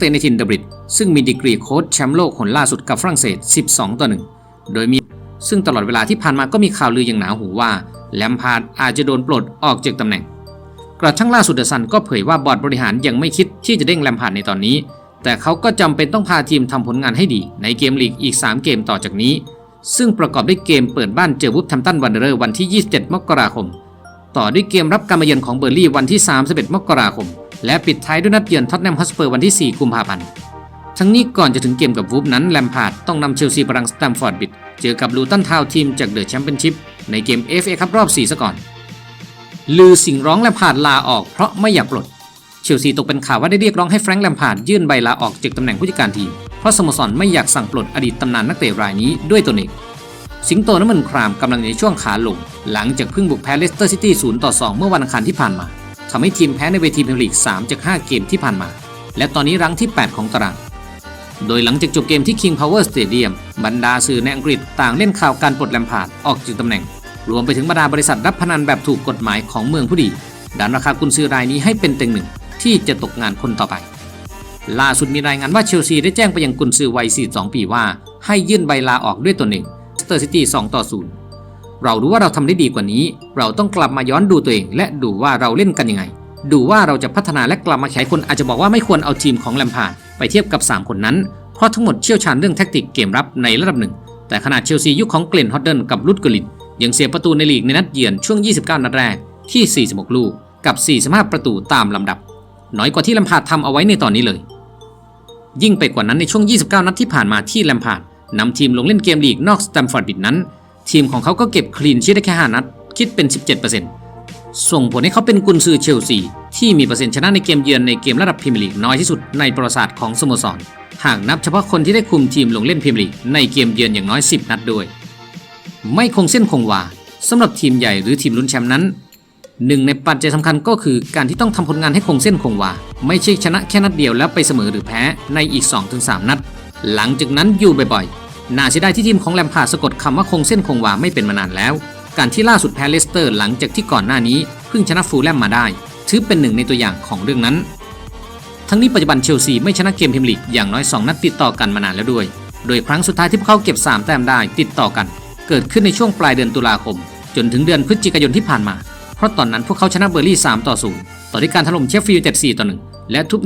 เตนในทินเดบริดซึ่งมีดีกรีโค้ชแชมป์โลกคนล่าสุดกับฝรั่งเศส 12 ต่อ 1 โดยมี ซึ่งตลอดเวลาที่ผ่านมาก็มีข่าวลืออย่างหนาหูว่า แลมพาร์ดอาจจะโดนปลดออกจากตำแหน่ง กระทั่งล่าสุดเดอซันก็เผยว่าบอร์ดบริหารยังไม่คิดที่จะเด้งแลมพาร์ดในตอนนี้ แต่เขาก็จำเป็นต้องพาทีมทำผลงานให้ดีในเกมลีกอีก 3 เกมต่อจากนี้ ซึ่งประกอบด้วยเกมเปิดบ้านเจอวูฟแทมตันวันเดอร์วันที่ 27 มกราคม ต่อด้วยเกมรับการมาเยือนของเบอร์ลี่วันที่ 31 มกราคม และปิดท้ายด้วยนัดเยือนท็อตแนมฮอสเปอร์วันที่ 4 กุมภาพันธ์ ทั้งนี้ก่อนจะถึงเกมกับวูฟนั้นแลมพาร์ดต้องนำเชลซีไปรังสแตมฟอร์ดบิดเจอกับลูตันทาวทีมจากเดอะแชมเปี้ยนชิพในเกม FA คัพรอบ 4 ซะก่อน ลือสิ่งร้องแลมพาร์ดลาออกเพราะไม่อยากปลดเชลซีตกเป็นข่าวว่าได้เรียกร้องให้แฟรงค์แลมพาร์ดยื่นใบลาออกจากตำแหน่งผู้จัดการทีมเพราะสโมสรไม่อยากสั่งปลดอดีตตำนานนักเตะรายนี้ด้วยตนเอง สิงโตน้ำมันครามกำลังในช่วงขาลง หลังจากเพิ่งบุกแพ้เลสเตอร์ซิตี้0ต่อ 2 เมื่อวันอังคารที่ผ่านมาทำให้ทีมแพ้ในเวทีพรีเมียร์ลีก3จาก5เกมที่ผ่านมา และตอนนี้รั้งที่ 8 ของตาราง โดยหลังจากจบเกมที่ King Power Stadium บรรดาสื่อในอังกฤษต่างเล่นข่าวการปลดแลมพาร์ดออกจากตำแหน่ง รวมไปถึงบรรดาบริษัทรับพนันแบบถูกกฎหมายของเมืองผู้ดีดันราคากุนซือรายนี้ให้เป็นเต็งหนึ่งที่จะตกงานคนต่อไป ล่าสุดมีรายงานว่าเชลซีได้แจ้งไปยังกุนซือวัย 42 ปีว่า ให้ยื่นใบลาออกด้วยตนเอง เตอร์ซิตี้2ต่อ0เรารู้ว่าเราทำได้ดีกว่านี้ เราต้องกลับมาย้อนดูตัวเอง และดูว่าเราเล่นกันยังไง ดูว่าเราจะพัฒนาและกลับมาแข่คนอาจจะบอกว่าไม่ควรเอาทีมของแลมพาร์ดไปเทียบกับ 3 คนนั้น เพราะทั้งหมดเชี่ยวชาญเรื่องแท็กติกเกมรับในระดับหนึ่ง แต่ขนาดเชลซียุคของเกลนฮอดเดนกับลุดเกลินยังเสียประตูในลีกในนัดเยือนช่วง 29 นัดแรกที่ 46 ลูกกับ 45 ประตูตามลำดับ น้อยกว่าที่แลมพาร์ดทำเอาไว้ในตอนนี้เลย ยิ่งไปกว่านั้นในช่วง 29 นัดที่ผ่านมาที่แลมพาร์ด นำทีมลงเล่นเกมลีกนอกสแตมฟอร์ดบิดนั้น ทีมของเขาก็เก็บคลีนชีทได้แค่5นัด คิดเป็น 17%ส่งผลให้เขาเป็นกุนซือเชลซีที่มีเปอร์เซ็นต์ชนะในเกมเยือนในเกมระดับพรีเมียร์ลีกน้อยที่สุดในประวัติศาสตร์ของสโมสรหากนับเฉพาะคนที่ได้คุมทีมลงเล่นพรีเมียร์ลีกในเกมเยือนอย่างน้อย 10 นัดด้วย ไม่คงเส้นคงวาสำหรับทีมใหญ่หรือทีมลุ้นแชมป์นั้นหนึ่งในปัจจัยสำคัญก็คือการที่ต้องทำผลงานให้คงเส้นคงวา ไม่ใช่ชนะแค่นัดเดียวแล้วไปเสมอหรือแพ้ในอีก 2-3 นัด หลังจากนั้นอยู่บ่อยๆ น่าเสียดายที่ทีมของแลมพาร์ดสะกดคำว่าคงเส้นคงวาไม่เป็นมานานแล้ว การที่ล่าสุดแพ้เลสเตอร์หลังจากที่ก่อนหน้านี้เพิ่งชนะฟูลแลมมาได้ ถือเป็นหนึ่งในตัวอย่างของเรื่องนั้น ทั้งนี้ปัจจุบันเชลซีไม่ชนะเกมพรีเมียร์ลีกอย่างน้อย 2 นัดติดต่อกันมานานแล้วด้วย โดยครั้งสุดท้ายที่พวกเขาเก็บ 3 แต้มได้ติดต่อกัน เกิดขึ้นในช่วงปลายเดือนตุลาคม จนถึงเดือนพฤศจิกายนที่ผ่านมา เพราะตอนนั้นพวกเขาชนะเบอร์ลี่3ต่อ0ต่อที่การถล่มเชฟฟิลด์ยูไนเต็ด4ต่อ1และทุบ